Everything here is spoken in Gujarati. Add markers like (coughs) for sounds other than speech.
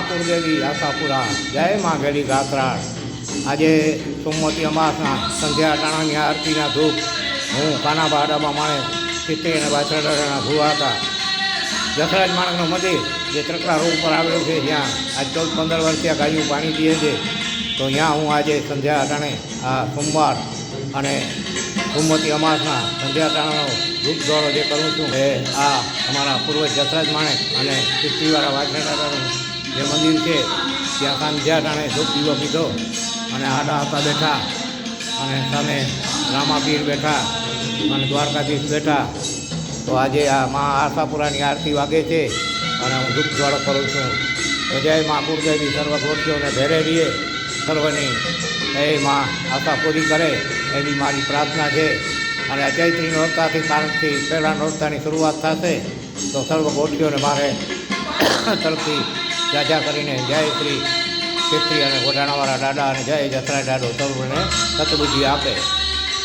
માં કુળદેવી આશાપુરા જય માં ગેલી ગાત્રાળ આજે સોમવતી અમાસના સંધ્યા ટાણાની આરતીના ધૂપ. હું કાના બાડામાં માણે ચિત્રી અને બાછડાના ભૂવા હતા. જસરાજ માણકનું મંદિર, જે ત્રકડા રોડ ઉપર આવેલું છે, જ્યાં આજ ચૌદ પંદર વર્ષથી આ ગાયું પાણી પીએ છે. તો ત્યાં હું આજે સંધ્યા અટાણે આ સોમવાર અને સોમવતી અમાસના સંધ્યા તાણાનો ધૂપ દોડો જે કરું છું, એ આ અમારા પૂર્વજ જસરાજ માણેક અને પૃથ્વીવાળા વાછડાનું જે મંદિર છે, ત્યાં સાંધ્યા ટાણે સુખ દીવો પીધો અને આડા હતા બેઠા અને સામે રામાપીર બેઠા અને દ્વારકાધીશ બેઠા, તો આજે આ મા આશાપુરાની આરતી વાગે છે અને હું દુઃખ દ્વાડો કરું છું. તો જય મા કુળદેવી સર્વ ગોઠીઓને ભેરે રહીએ, સર્વની. એ મા આશા પૂરી કરે, એવી મારી પ્રાર્થના છે. અને ચૈત્રી નોરતાથી કારણથી પહેલાં નોરતાની શરૂઆત થશે, તો સર્વ ગોઠીઓને મારે (coughs) તરફથી જાજા કરીને જય શ્રી ક્ષેત્રી અને ગોડાણાવાળા દાદા અને જય જસરા દાદો સર્વને સતબુદ્ધિ આપે.